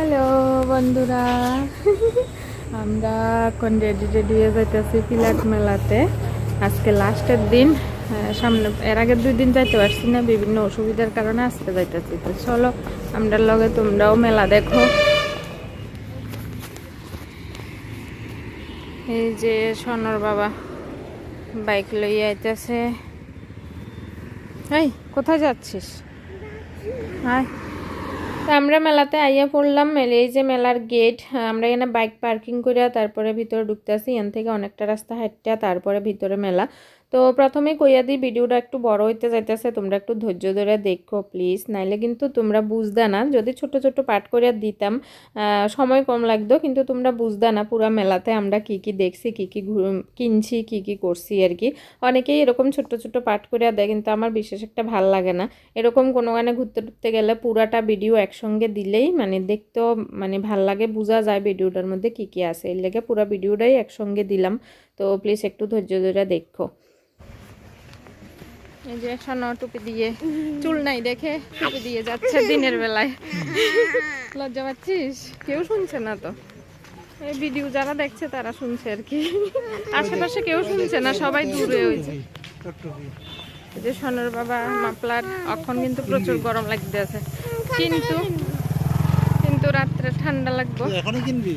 Hello বন্ধুরা। আমরা এখন রেডি রেডি হয়ে যাইতেছি ফিলাট মেলাতে। আজকে লাস্টের দিন সামনে, এর আগের দুই দিন যাইতে পারছি না, বিভিন্ন অসুবিধার কারণে আজকে যাইতেছি। তো চলো, আমরা লগে তোমরাও মেলা দেখো। এই যে সোনর বাবা বাইক লইয়া আইতেছে। এই, কোথায় যাচ্ছিস? হ্যাঁ তো আমরা মেলাতে আইয়া পড়লাম, মেলে এই যে মেলার গেট আমরা এখানে বাইক পার্কিং করিয়া তারপরে ভিতরে ঢুকতেছি, এখান থেকে অনেকটা রাস্তা হাঁটতে তারপরে ভিতরে মেলা। তো প্রথমে কইয়া দিই, ভিডিওটা একটু বড় হইতে যাইতেছে, তোমরা একটু ধৈর্য ধরে দেখো প্লিজ নাইলে কিন্তু তোমরা বুঝদা না, যদি ছোট ছোট পাঠ করিয়া দিতাম সময় কম লাগতো, কিন্তু তোমরা বুঝদা না, পুরা মেলাতে আমরা কি কি দেখছি, কি কি কিনছি, কি কি করছি আর কি। অনেকেই এরকম ছোট ছোট পাঠ করিয়া দেয়, কিন্তু আমার বিশেষ একটা ভালো লাগে না। এরকম কোনো গানে ঘুরতে টুরতে গেলে পুরাটা ভিডিও একসঙ্গে দিলেই মানে দেখতেও মানে ভালো লাগে, বোঝা যায় ভিডিওটার মধ্যে কি কি আছে। এর লেগে পুরো ভিডিওটাই একসঙ্গে দিলাম। তো প্লিজ একটু ধৈর্য ধরে দেখো। এই যে সোনা টুপি দিয়ে চুল নাই দেখে টুপি দিয়ে যাচ্ছে দিনের বেলায়। লজ্জা পাচ্ছিস? কেউ শুনছে না তো। এই ভিডিও যারা দেখছে তারা শুনছে আর কি। আশেপাশে কেউ শুনছে না সবাই দূরে হয়েছে। এই যে সোনার বাবা মাপলার এখন কিন্তু প্রচুর গরম লাগতে আছে কিন্তু কিন্তু রাত্রে ঠান্ডা লাগবে। এখনই কিনবি?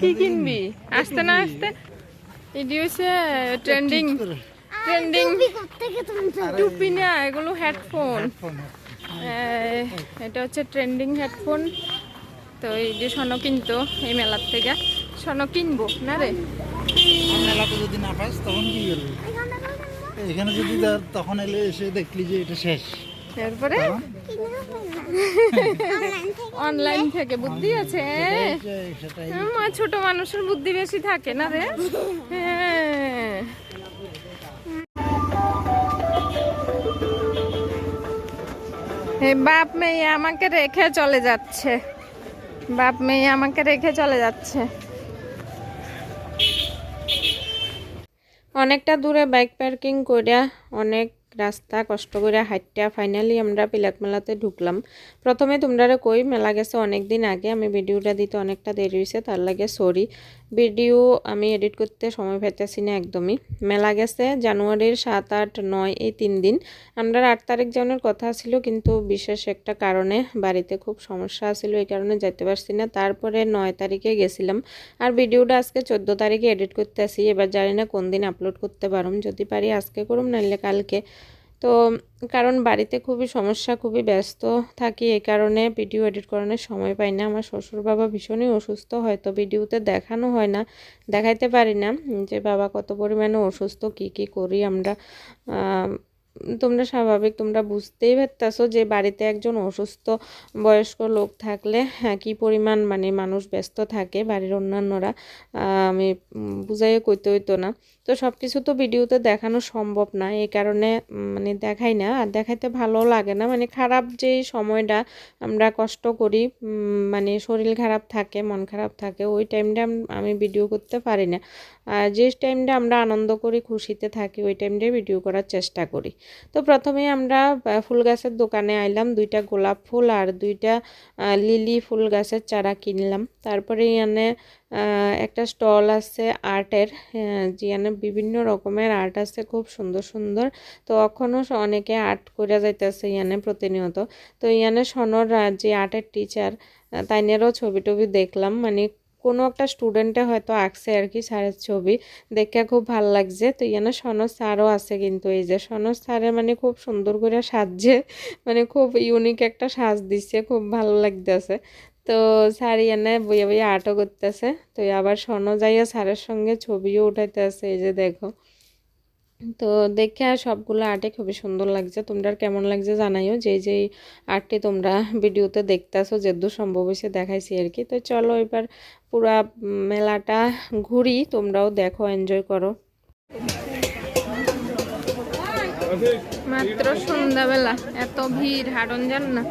কি কিনবি? আসতে না আসতে? এটি হচ্ছে ট্রেন্ডিং ট্রেন্ডিং টুপি না এগুলো হেডফোন এটা হচ্ছে ট্রেন্ডিং হেডফোন তো এই যে সোনো কিনতো এই মেলার থেকে। সোনো কিনবো না রে? মেলাতে যদি না পাস তখন কি করবি? এখানে যদি তখন এলে এসে দেখলি যে এটা শেষ। তারপরে অনলাইন থেকে বুদ্ধি আছে। মা ছোট মানুষের বুদ্ধি বেশি থাকে না রে? হ্যাঁ। বাপ মেয়ে আমাকে রেখে চলে যাচ্ছে। বাপ মেয়ে আমাকে রেখে চলে যাচ্ছে। অনেকটা দূরে বাইক পার্কিং করিয়া অনেক রাস্তা কষ্ট করে হাঁটটা ফাইনালি আমরা পিলাক মেলাতে ঢুকলাম। প্রথমে তোমরা কই, মেলা গেছে অনেক দিন আগে। আমি ভিডিওটা দিতে অনেকটা দেরি হয়েছে তার লাগে সরি ভিডিও আমি এডিট করতে সময় পেতেছি না একদমই। মেলা গেছে, জানুয়ারির সাত, আট, নয় এই তিন দিন। আমরা আট তারিখ যাওয়ার কথা ছিল, কিন্তু বিশেষ একটা কারণে বাড়িতে খুব সমস্যা ছিল, এই কারণে যেতে পারছি না। তারপরে নয় তারিখে গেছিলাম। আর ভিডিওটা আজকে চোদ্দ তারিখে এডিট করতে আসি এবার জানি না কোন দিন আপলোড করতে পারুম। যদি পারি আজকে করুম নাহলে কালকে। তো কারণ বাড়িতে খুবই সমস্যা, খুবই ব্যস্ত থাকি এই কারণে ভিডিও এডিট করানোর সময় পাই না। আমার শ্বশুর বাবা ভীষণই অসুস্থ হয় তো ভিডিওতে দেখানো হয় না, দেখাইতে পারি না যে বাবা কত পরিমাণে অসুস্থ, কি কি করি আমরা? তোমরা স্বাভাবিক, তোমরা বুঝতেই পারতেছো যে বাড়িতে একজন অসুস্থ বয়স্ক লোক থাকলে হ্যাঁ কী পরিমাণ মানে মানুষ ব্যস্ত থাকে বাড়ির অন্যান্যরা আমি বুঝাইয়ে কইতে হইতো না। তো সব কিছু তো ভিডিওতে দেখানো সম্ভব না, এই কারণে মানে দেখাই না। আর দেখাইতে ভালো লাগে না মানে খারাপ যেই সময়টা আমরা কষ্ট করি মানে শরীর খারাপ থাকে, মন খারাপ থাকে, ওই টাইমটা আমি ভিডিও করতে পারি না। আর যে টাইমটা আমরা আনন্দ করি, খুশিতে থাকি, ওই টাইমটাই ভিডিও করার চেষ্টা করি। তো প্রথমে আমরা ফুল গাছের দোকানে আইলাম, দুইটা গোলাপ ফুল আর দুইটা লিলি ফুল গাছের চারা কিনলাম। তারপরে এখানে একটা স্টল আছে আর্টের যেখানে বিভিন্ন রকমের আর্ট আছে, খুব সুন্দর সুন্দর। তো এখনও অনেকে আর্ট করে যাইতেছে ইয়ানে প্রতিনিয়ত। তো ইয়ানে সনর যে আর্টের টিচার তাইনেরও ছবি টবি দেখলাম মানে কোনো একটা স্টুডেন্টে হয়তো আঁকছে আর কি স্যারের ছবি। দেখে খুব ভালো লাগছে। তো ইয়ানে সনজ স্যারও আছে কিন্তু এই যে সনজ স্যারে মানে খুব সুন্দর করে সাজছে মানে খুব ইউনিক একটা সাজ দিচ্ছে খুব ভালো লাগতেছে। তো স্যার এনে বইয়ে বইয়ে আর্টও করতেছে। তো আবার স্বর্ণ যাইয়া স্যারের সঙ্গে ছবিও উঠাইতেছে, এই যে দেখো। তো দেখে আর সবগুলো আর্টে খুবই সুন্দর লাগছে। তোমরা কেমন লাগছে জানাইও। যে যে আর্টটি তোমরা ভিডিওতে দেখতেছো যেদূর সম্ভব হয়েছে দেখাইছি আর কি। তো চলো এবার পুরা মেলাটা ঘুরি তোমরাও দেখো এনজয় করো। মাত্র সন্ধ্যাবেলা। এত ভিড় হারণ যান না?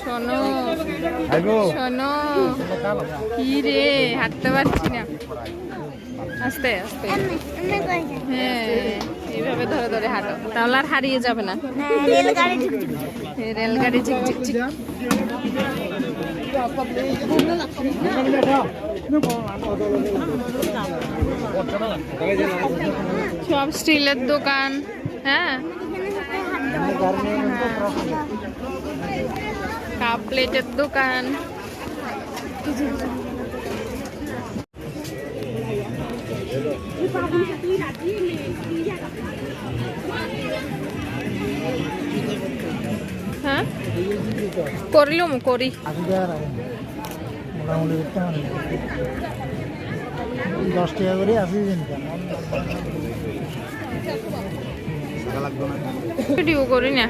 শোনো শোনো কি রে হাঁটতে পারছি না। আস্তে আস্তে। হ্যাঁ এইভাবে ধরে ধরে হাঁটো। তাহলে আর হারিয়ে যাবে না। রেলগাড়ি ঝুকঝুক ঝিক। সব স্টিলের দোকান হ্যাঁ। কাপ প্লেটের দোকান। হ্যাঁ? করলুম করি। দশ টাকা করে আসি ভিডিও করি না।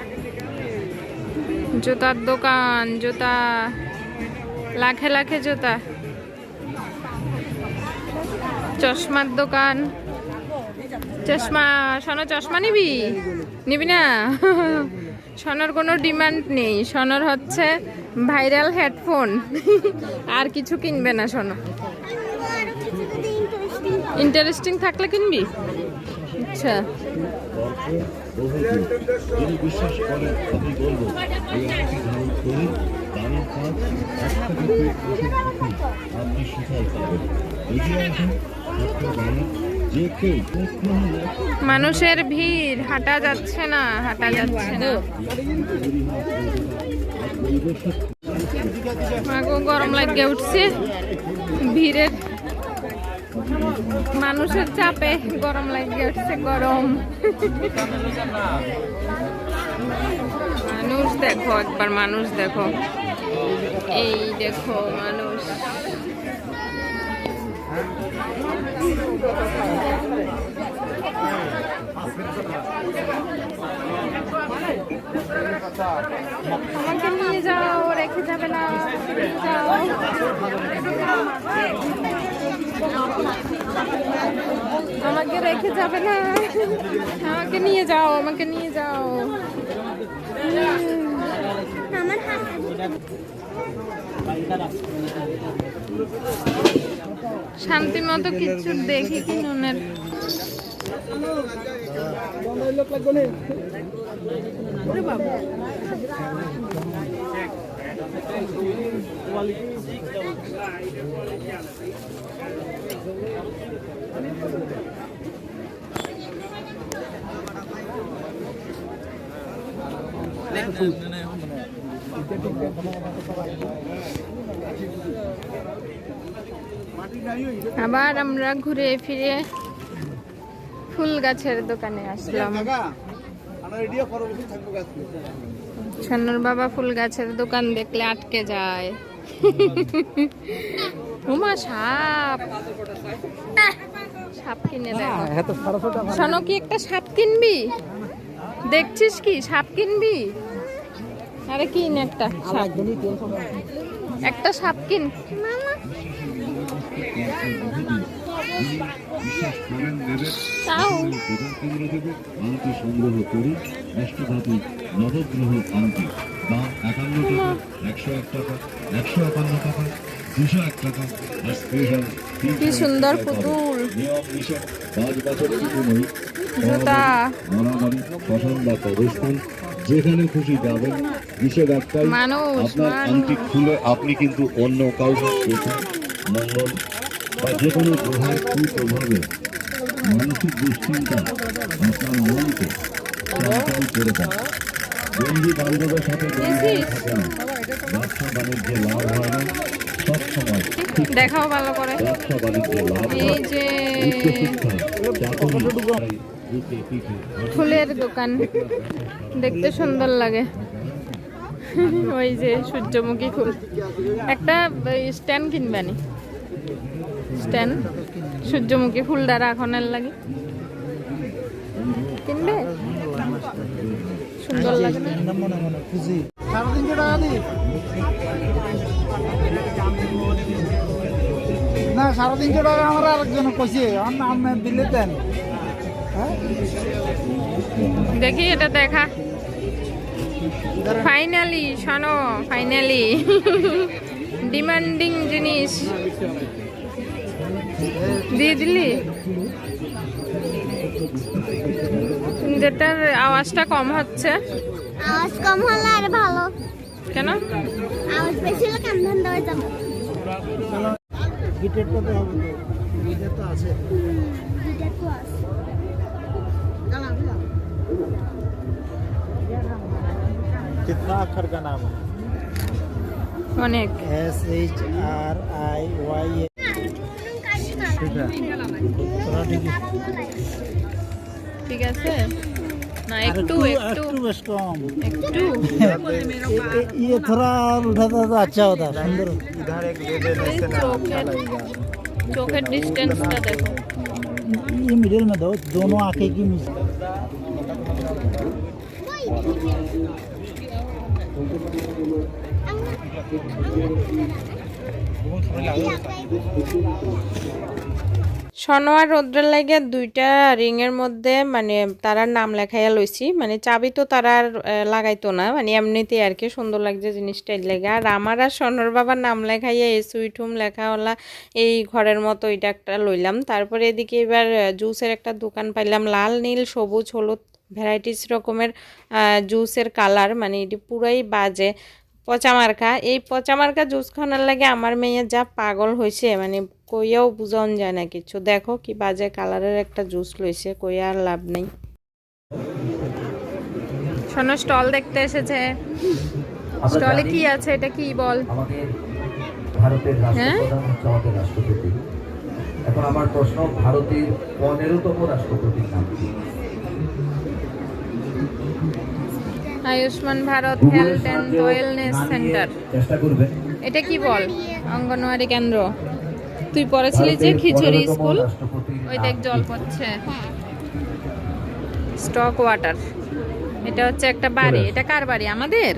জুতার দোকান জুতা লাখে লাখে জুতা। চশমার দোকান। চশমা সোনার চশমা নিবি? নিবি না? সোনার কোনো ডিমান্ড নেই। সোনার হচ্ছে ভাইরাল হেডফোন। আর কিছু কিনবে না সোনা। ইন্টারেস্টিং থাকলে কিনবি? আচ্ছা। যিনি বিশ্বাস করেন আমি এই ধারণ করে দানের কাজ আপনি পাবেন মানুষের ভিড়, হাঁটা যাচ্ছে না, হাঁটা যাচ্ছে না। গরম লাগে উঠছে। ভিড়ের মানুষের চাপে গরম লাগে উঠছে গরম। মানুষ দেখো, একবার মানুষ দেখো। এই দেখো, মানুষ। আমাকে নিয়ে যাও, রেখে যাবে না। যাও। আমাকে রেখে যাবে না। আমাকে নিয়ে যাও আমাকে নিয়ে যাও। আমার শান্তি মতো কিছু দেখি কি নুনের। আবার আমরা ঘুরে ফিরে ফুল গাছের দোকানে আসলাম। ছান্নুর বাবা ফুল গাছের দোকান দেখলে আটকে যায়। উমা সাপ। সাপ কিনে দেখো। শোনো কি একটা সাপ কিনবি? দেখছিস কি? সাপ কিনবি? আরে কিন একটা সাপ। একটা সাপ কিন। সংগ্রহ করি অষ্টধাতু নবগ্রহ আংটি বা একান্ন টাকা একশো এক টাকা একশো একান্ন টাকা কি সুন্দর পুতুল। জুতা। যেখানে খুশি যাবেন নিষেধ একটাই আপনার আংটি খুলে আপনি কিন্তু অন্য কাউকে মঙ্গল বা যে কোনো গ্রহের কুপ্রভাবে মানসিক দুশ্চিন্তা আপনার মনকে চঞ্চল করে দেয় বন্ধু বান্ধবের সাথে ব্যবসা বাণিজ্যে লাভ হয় না। দেখাও ভালো করে। এই যে ফুলের দোকান দেখতে সুন্দর লাগে। ওই যে সূর্যমুখী ফুল। একটা স্ট্যান্ড কিনবানি স্ট্যান্ড? সূর্যমুখী ফুলটা রাখনের লাগে। কিনবে? সুন্দর লাগে না সাড়ে তিনশো টাকা আমরা আরেকজন কষি আপনি দিলে দেন। হ্যাঁ? দেখি এটা দেখা। ফাইনালি শোনো ফাইনালি ডিমান্ডিং জিনিস। দিয়ে দিলি? যেটার আওয়াজটা কম হচ্ছে। আওয়াজ কম হলে আর ভালো। কেন? আওয়াজ বেশি হলে যাবে গিটার করতে হবে তো গিটার তো আছে গিটার তো আছে कितना अक्षर का नाम है অনেক S H R I Y ठीक है थोड़ा ठीक है ना एक टू एक टू बस कम एक टू ये थोड़ा उठाता तो अच्छा होता सुंदर इधर एक दे दे चौकेट चौकेट डिस्टेंस का देखो ये मिडिल में दो दोनों आके की मिस बहुत थोड़ा সনোয়ার রৌদ্রের লাগে দুইটা রিংয়ের মধ্যে মানে তারার নাম লেখাইয়া লইছি। মানে চাবি তো তারা লাগাইতো না। মানে এমনিতেই আর কি সুন্দর লাগছে জিনিসটা লেগে। আর আমার আর সনোর বাবার নাম লেখাইয়া এই সুইট হোম লেখাওয়ালা এই ঘরের মতো এটা একটা লইলাম। তারপরে এদিকে এবার জুসের একটা দোকান পাইলাম। লাল, নীল, সবুজ, হলুদ, ভ্যারাইটিস রকমের জুসের কালার। মানে এটি পুরাই বাজে। পচামার্কা। এই পচামার্কা জুস খাওয়ানোর লাগে আমার মেয়ে যা পাগল হয়েছে মানে কইয়াও বুঝান যায় না কিছু। দেখো কি বাজে কালারের একটা জুস লইছে কইয়া আর লাভ নেই। শোনো স্টল দেখতে এসেছে। স্টলে কি আছে এটা কি বল? ভারতের হ্যাঁ? রাষ্ট্রপতি। এখন আমার প্রশ্ন ভারতের পনেরোতম রাষ্ট্রপতির নাম কি? আয়ুষ্মান ভারত হেলথ অ্যান্ড সাহায্যে ওয়েলনেস সেন্টার এটা কি বল? অঙ্গনওয়াড়ি কেন্দ্র। তুই পড়েছিলি যে খিচুড়ি স্কুল? ওই দেখ জল? পড়ছে। স্টক ওয়াটার এটা হচ্ছে একটা বাড়ি। এটা কার বাড়ি? আমাদের?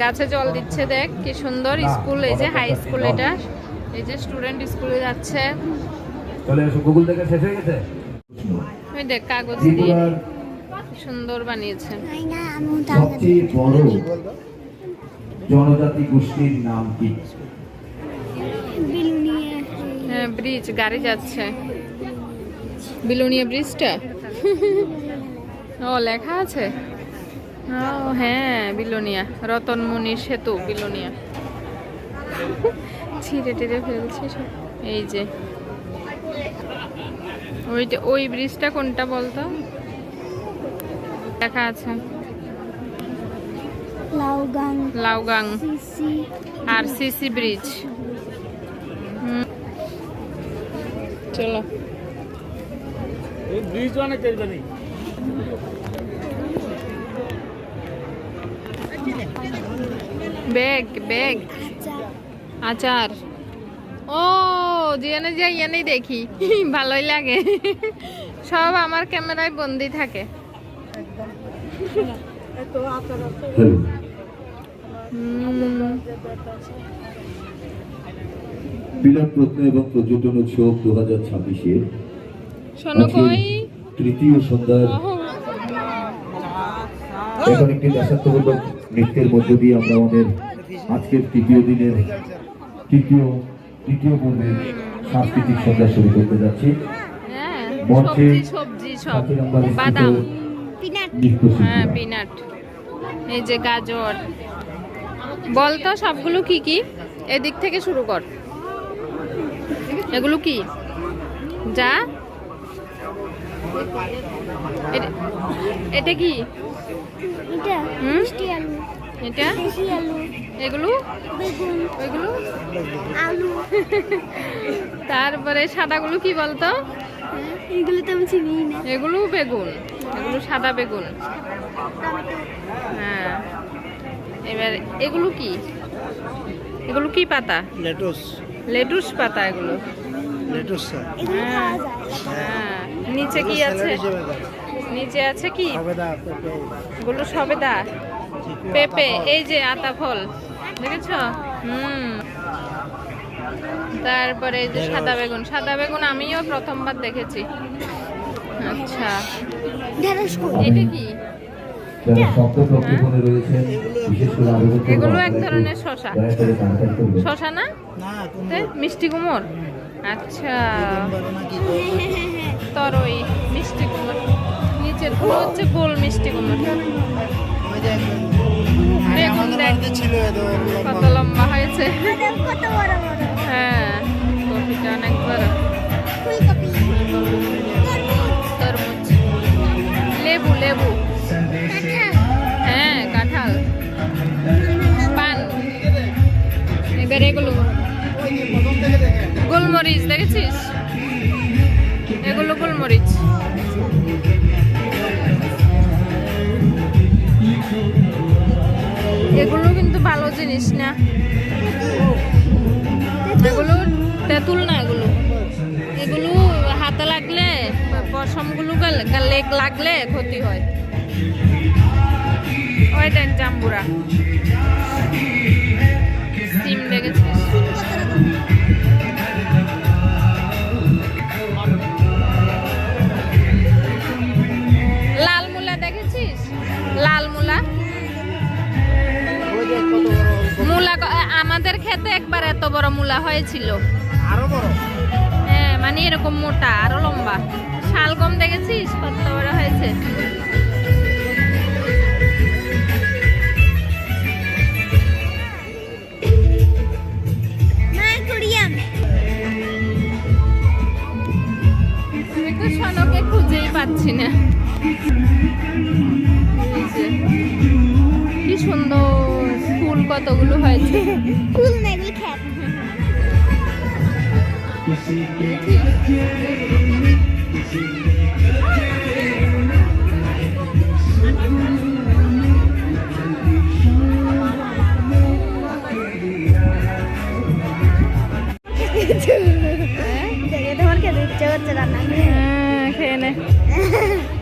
গাছে জল দিচ্ছে দেখ কি সুন্দর স্কুল। এই যে হাই স্কুল এটা। এই যে স্টুডেন্ট স্কুলে যাচ্ছে। চলে এসো গুগল থেকে শেষ হয়ে গেছে? ওই দেখ কাগজ দিয়ে। সুন্দর বানিয়েছে সবচেয়ে বড় জনজাতি গোষ্ঠীর নাম কি? হ্যাঁ ব্রিজ গাড়ি যাচ্ছে। বিলুনিয়া ব্রিজটা? ও লেখা আছে? ও হ্যাঁ বিলোনিয়া। রতনমণি সেতু বিলোনিয়া। ছিঁড়ে টিড়ে ফেলছে সব। এই যে। ওইটা ওই ব্রিজটা কোনটা বলতো? লেখা আছে। লাউগাং লাউগাং। আর সিসি ব্রিজ। চলো। Bag bag. আচার। ও যেখানে যাই এনেই দেখি। ভালোই লাগে। সব আমার ক্যামেরায় বন্দি থাকে। হ্যালো। বিলাপ প্রত্ন এবং পর্যটন উৎসব দু হাজার ছাব্বিশে তৃতীয় সন্ধ্যার এখন একটি দেশাত্মবোধক নৃত্যের মধ্য দিয়ে আমরা আমাদের আজকের তৃতীয় দিনের তৃতীয় তৃতীয় পর্বের সাংস্কৃতিক সন্ধ্যা শুরু করতে যাচ্ছি। হ্যাঁ মঞ্চে বাদাম। পিনাট। হ্যাঁ পিনাট। এই যে গাজর। বল তো সবগুলো কি কি? এদিক থেকে শুরু কর। এগুলো কি? যা। এটা- এটা কি? এটা হুম? মিষ্টি আলু। এটা? দেশি আলু। এগুলো? আলু। তারপরে সাদাগুলো কি বলতো? এগুলো তো আমি চিনি না। এগুলো বেগুন এগুলো সাদা বেগুন। হ্যাঁ। এবার এগুলো কি? এগুলো কি পাতা? লেটুস। লেটুস পাতা এগুলো। লেটুস হ্যাঁ।, হ্যাঁ। নিচে কি আছে? নিচে আছে কি? এগুলো সবেদা। পেঁপে এই যে আতা ফল। দেখেছ? হুম। তারপরে এই যে সাদা বেগুন। সাদা বেগুন আমিও প্রথমবার দেখেছি। আচ্ছা। এটা কি? এগুলো এক ধরনের শশা। শশা না? মিষ্টি কুমোর? আচ্ছা? তরই মিষ্টি কুমোর। নিচেরগুলো হচ্ছে গোল মিষ্টি কুমোর। ওই যে বেগুন দেখ। কত লম্বা হয়েছে। কত বড় বড়? হ্যাঁ তরমুজ লেবু লেবু হ্যাঁ কাঁঠাল পান এবার এগুলো গোলমরিচ দেখেছিস এগুলো গোলমরিচ এগুলো কিন্তু ভালো জিনিস না। এগুলো তেঁতুল না। পশমগুলো গাল- গালে লাগলে ক্ষতি হয়। ওই দেখ জাম্বুরা। সিম দেখেছিস লাল মূলা দেখেছিস? লাল মূলা। মূলা আমাদের খেতে একবার এত বড় মূলা হয়েছিল। আরও বড়? হ্যাঁ মানে এরকম মোটা আরও লম্বা। শালগম দেখেছিস? কত বড় হয়েছে। সনকে খুঁজেই পাচ্ছি না। কি সুন্দর ফুল কতগুলো হয়েছে। ফুল না এগুলো খ্যাপ দেখে তোমার খেতে ইচ্ছে করছে রান্না হ্যাঁ খেয়ে নে।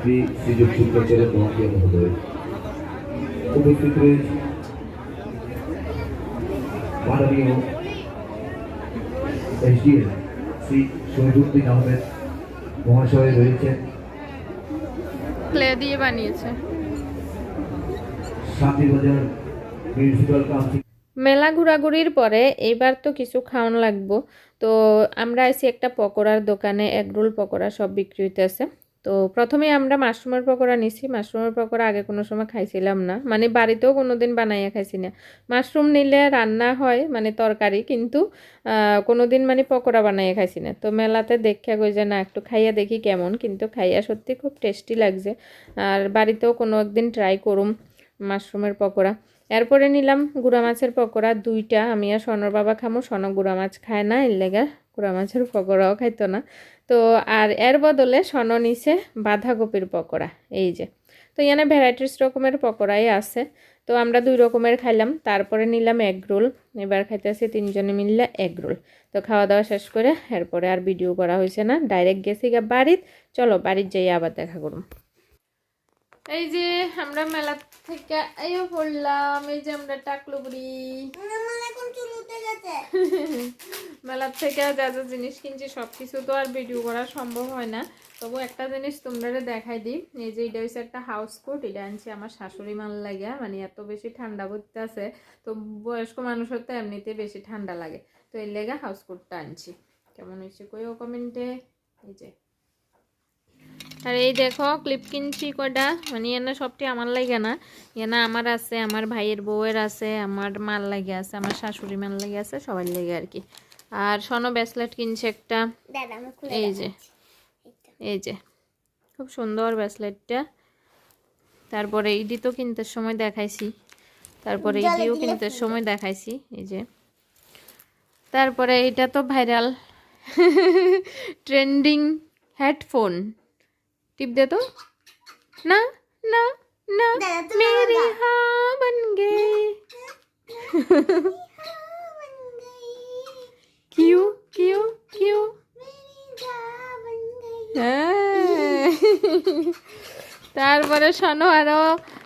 মাননীয় মন্ত্রী শ্রীযুক্ত শুক্রাচার্য মহাশয় মহোদয় উপস্থিত রয়েছে মাননীয় এসডিএম শ্রী শহীদুদ্দিন আহমেদ মহাশয় রয়েছেন। ক্লে দিয়ে বানিয়েছে। Shantibazar municipal council. মেলা ঘোরাঘুরির পরে এইবার তো কিছু খাওয়ান লাগবো। তো আমরা আইছি একটা পকোড়ার দোকানে এগরোল পকোড়া সব বিক্রি হইতেছে। তো প্রথমে আমরা মাশরুমের পকোড়া নিছি। মাশরুমের পকোড়া আগে কোনো সময় খাইছিলাম না। মানে বাড়িতেও কোনো দিন বানাইয়া খাইছি না। মাশরুম নিলে রান্না হয় মানে তরকারি, কিন্তু কোনো দিন মানে পকোড়া বানাইয়া খাইছি না। তো মেলাতে দেখে গই যে, না, একটু খাইয়া দেখি কেমন। কিন্তু খাইয়া সত্যি খুব টেস্টি লাগছে। আর বাড়িতেও কোনো একদিন ট্রাই করুম মাশরুমের পকোড়া। এরপরে নিলাম গুড়া মাছের পকোড়া, দুইটা। আমি আর সনর বাবা খামো সন গুড়া মাছ খায় না, এর লেগা গুড়া মাছের পকোড়াও খাইতো না। তো আর এর বদলে সন নিছে বাঁধাকপির পকোড়া, এই যে। তো এখানে ভ্যারাইটিস রকমের পকোড়াই আছে। তো আমরা দুই রকমের খাইলাম, তারপরে নিলাম এগ রোল এবার খাইতেছি তিনজনে মিললে এগ রোল তো খাওয়া দাওয়া শেষ করে এরপরে আর ভিডিও করা হয়েছে না ডাইরেক্ট গেছি গা বাড়ির চলো বাড়ির যাই আবার দেখা করুম। এই যে আমরা মেলা থেকে আইও পড়লাম, এই যে আমরা উঠে গেছে মেলার থেকে যা যা জিনিস কিনছি সব কিছু তো আর ভিডিও করা সম্ভব হয় না। তবু একটা জিনিস তোমরা দেখাই দিই, এই যে এটা হচ্ছে একটা হাউস কোট এটা আনছি আমার শাশুড়ি মাল লাগে মানে এত বেশি ঠান্ডা পড়তে আছে, তো বয়স্ক মানুষের তো এমনিতে বেশি ঠান্ডা লাগে। তো এর লেগে হাউস কোটটা আনছি। কেমন হয়েছে কইও কমেন্টে এই যে। আর এই দেখো ক্লিপ কিনছি কয়টা? মানে এনে সবটি আমার লাগে না। এনে আমার আছে আমার ভাইয়ের বউয়ের আছে আমার মাল লাগে আছে আমার শাশুড়ি মাল লাগে আছে সবার লেগে আর কি। আর সনো ব্রেসলেট কিনছে একটা। এই যে এই যে খুব সুন্দর ব্রেসলেটটা তারপরে ইডি তো কিনতে সময় দেখাইছি। তারপরে ইডিও কিনতে সময় দেখাইছি এই যে। তারপরে এটা তো ভাইরাল। ট্রেন্ডিং হেডফোন টিপ দে তো না না না মেরে। হ্যাঁ বন গে কিউ কিউ কিউ তারপরে শোনো আরও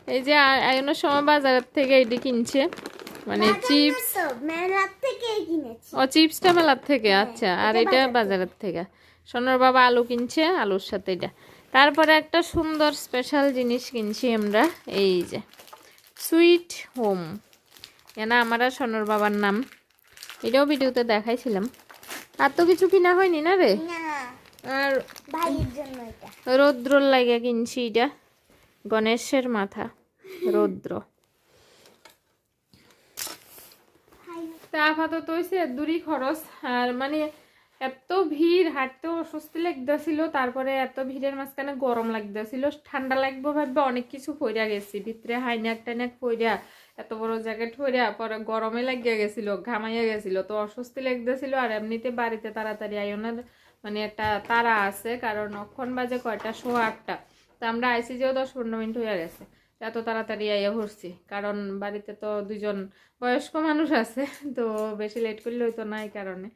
এই যে আয়নের সময় বাজারের থেকে এটি কিনছে মানে চিপস ও চিপসটা মেলার থেকে আচ্ছা আর এটা বাজারের থেকে সোনার বাবা আলু কিনছে আলুর সাথে এটা তারপরে একটা সুন্দর স্পেশাল জিনিস কিনছি আমরা এই যে সুইট হোম এনা আমার আর সোনার বাবার নাম। এটাও ভিডিওতে দেখাইছিলাম। আর তো কিছু কিনা হয়নি না রে? আর রৌদ্রর লাগে কিনছি এটা। গণেশের মাথা রৌদ্র। তা আপাতত হয়েছে দূরই খরচ। আর মানে এত ভিড়, হাঁটতেও অস্বস্তি লাগতেছিল, তারপরে এত ভিড়ের মাঝখানে গরম লাগতেছিল, ঠান্ডা লাগবে ভাববে, অনেক কিছু পইরা গেছি, ভিতরে হাইনাক টাইনাক পইরা, এত বড় জ্যাকেট পইরা পরে গরমে লাগিয়ে গেছিল, ঘামাইয়া গেছিল, তো অস্বস্তি লাগতেছিল, আর এমনিতে বাড়িতে তাড়াতাড়ি আইনার মানে একটা তারা আছে, কারণ অক্ষণ বাজে কয়টা শো আটটা, তো আমরা আইসি যেও দশ পনেরো মিনিট হয়ে গেছে, এত তাড়াতাড়ি আইয়া ভরছি কারণ বাড়িতে তো দুজন বয়স্ক মানুষ আছে, তো বেশি লেট করলে হইতো না এই কারণে।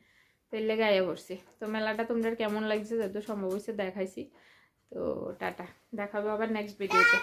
তো গায়ে বসছে তো মেলাটা তোমাদের কেমন লাগছে যত সম্ভব হয়েছে দেখাইছি। তো টাটা, দেখাবো আবার নেক্সট ভিডিওতে